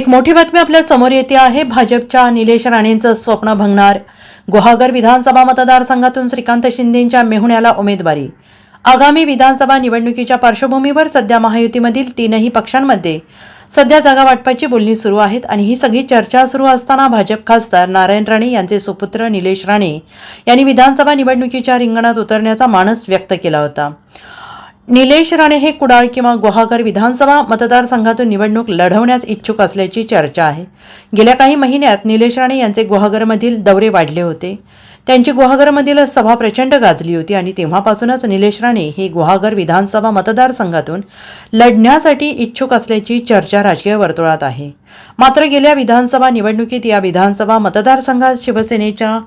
एक मोठी बातमी आपल्यासमोर येते आहे. भाजपच्या निलेश राणेंचं स्वप्न भंगणार. गुहागर विधानसभा मतदारसंघातून श्रीकांत शिंदेंच्या मेहुण्याला उमेदवारी. आगामी विधानसभा निवडणुकीच्या पार्श्वभूमीवर सध्या महायुतीमधील तीनही पक्षांमध्ये सध्या जागा वाटपाची बोलणी सुरू आहेत आणि ही सगळी चर्चा सुरू असताना भाजप खासदार नारायण राणे यांचे सुपुत्र निलेश राणे यांनी विधानसभा निवडणुकीच्या रिंगणात उतरण्याचा मानस व्यक्त केला होता. निलेश राणे हे कुडाळ किंवा गुहागर विधानसभा मतदारसंघातून निवडणूक लढवण्यास इच्छुक असल्याची चर्चा आहे. गेल्या काही महिन्यात निलेश राणे यांचे गुहागरमधील दौरे वाढले होते. त्यांची गुहागरमधील सभा प्रचंड गाजली होती आणि तेव्हापासूनच निलेश राणे हे गुहागर विधानसभा मतदारसंघातून लढण्यासाठी इच्छुक असल्याची चर्चा राजकीय वर्तुळात आहे. मात्र गेल्या विधानसभा निवडणुकीत या विधानसभा मतदारसंघात शिवसेनेच्या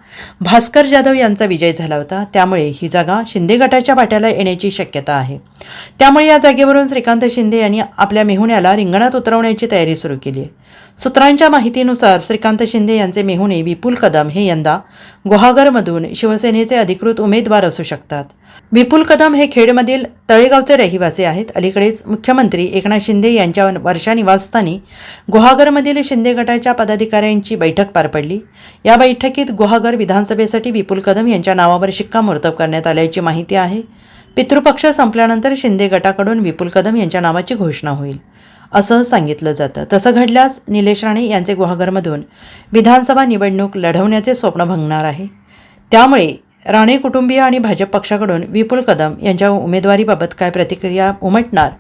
भास्कर जाधव यांचा विजय झाला होता. त्यामुळे ही जागा शिंदे गटाच्या वाट्याला येण्याची शक्यता आहे. त्यामुळे या जागेवरून श्रीकांत शिंदे यांनी आपल्या मेहुण्याला रिंगणात उतरवण्याची तयारी सुरू केली आहे. सूत्रांच्या माहितीनुसार श्रीकांत शिंदे यांचे मेहुणे विपुल कदम हे यंदा गुहागरमधून शिवसेनेचे अधिकृत उमेदवार असू शकतात. विपुल कदम हे खेडमधील तळेगावचे रहिवासी आहेत. अलीकडेच मुख्यमंत्री एकनाथ शिंदे यांच्या वर्षा निवासस्थानी गुहागरमधील शिंदे गटाच्या पदाधिकाऱ्यांची बैठक पार पडली. या बैठकीत गुहागर विधानसभेसाठी विपुल कदम यांच्या नावावर शिक्कामोर्तब करण्यात आल्याची माहिती आहे. पितृपक्ष संपल्यानंतर शिंदे गटाकडून विपुल कदम यांच्या नावाची घोषणा होईल असं सांगितलं जातं. तसं घडल्यास निलेश राणे यांचे गुहागरमधून विधानसभा निवडणूक लढवण्याचे स्वप्न भंगणार आहे. त्यामुळे राणे कुटुंबीय आणि भाजप पक्षाकडून विपुल कदम यांच्या उमेदवारीबाबत काय प्रतिक्रिया उमटणार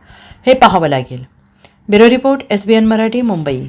हे पाहावं लागेल. Bureau report S B N Marathi Mumbai.